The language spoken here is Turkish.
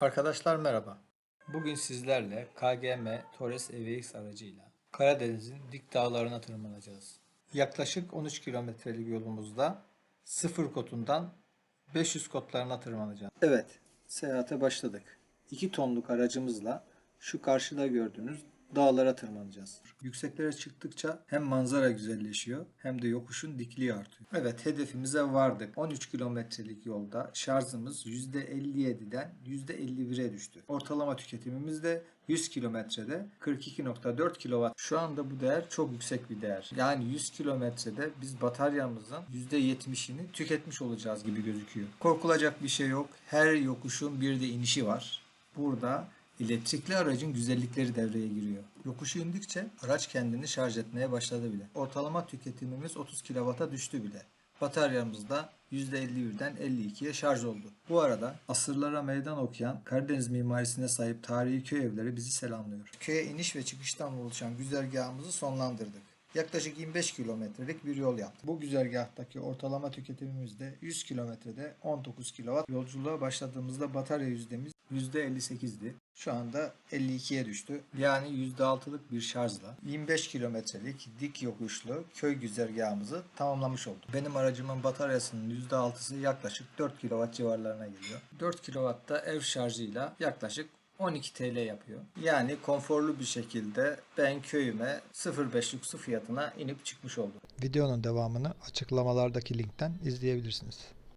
Arkadaşlar merhaba. Bugün sizlerle KGM Torres EVX aracıyla Karadeniz'in dik dağlarına tırmanacağız. Yaklaşık 13 kilometrelik yolumuzda sıfır kotundan 500 kotlarına tırmanacağız. Evet, seyahate başladık. 2 tonluk aracımızla şu karşıda gördüğünüz dağlara tırmanacağız. Yükseklere çıktıkça hem manzara güzelleşiyor hem de yokuşun dikliği artıyor. Evet hedefimize vardık. 13 kilometrelik yolda şarjımız %57'den %51'e düştü. Ortalama tüketimimiz de 100 kilometrede 42.4 kW. Şu anda bu değer çok yüksek bir değer. Yani 100 kilometrede biz bataryamızın %70'ini tüketmiş olacağız gibi gözüküyor. Korkulacak bir şey yok. Her yokuşun bir de inişi var. Burada Elektrikli aracın güzellikleri devreye giriyor. Yokuşu indikçe araç kendini şarj etmeye başladı bile. Ortalama tüketimimiz 30 kW'a düştü bile. Bataryamız da %51'den 52'ye şarj oldu. Bu arada asırlara meydan okuyan Karadeniz mimarisine sahip tarihi köy evleri bizi selamlıyor. Köye iniş ve çıkıştan oluşan güzergahımızı sonlandırdık. Yaklaşık 25 kilometrelik bir yol yaptık. Bu güzergahtaki ortalama tüketimimiz de 100 kilometrede 19 kW. Yolculuğa başladığımızda batarya yüzdemiz %58'di. Şu anda 52'ye düştü. Yani %6'lık bir şarjla 25 kilometrelik dik yokuşlu köy güzergahımızı tamamlamış olduk. Benim aracımın bataryasının %6'sı yaklaşık 4 kW civarlarına geliyor. 4 kW da ev şarjıyla yaklaşık 12 TL yapıyor. Yani konforlu bir şekilde ben köyüme 0.5'lik su fiyatına inip çıkmış oldum. Videonun devamını açıklamalardaki linkten izleyebilirsiniz.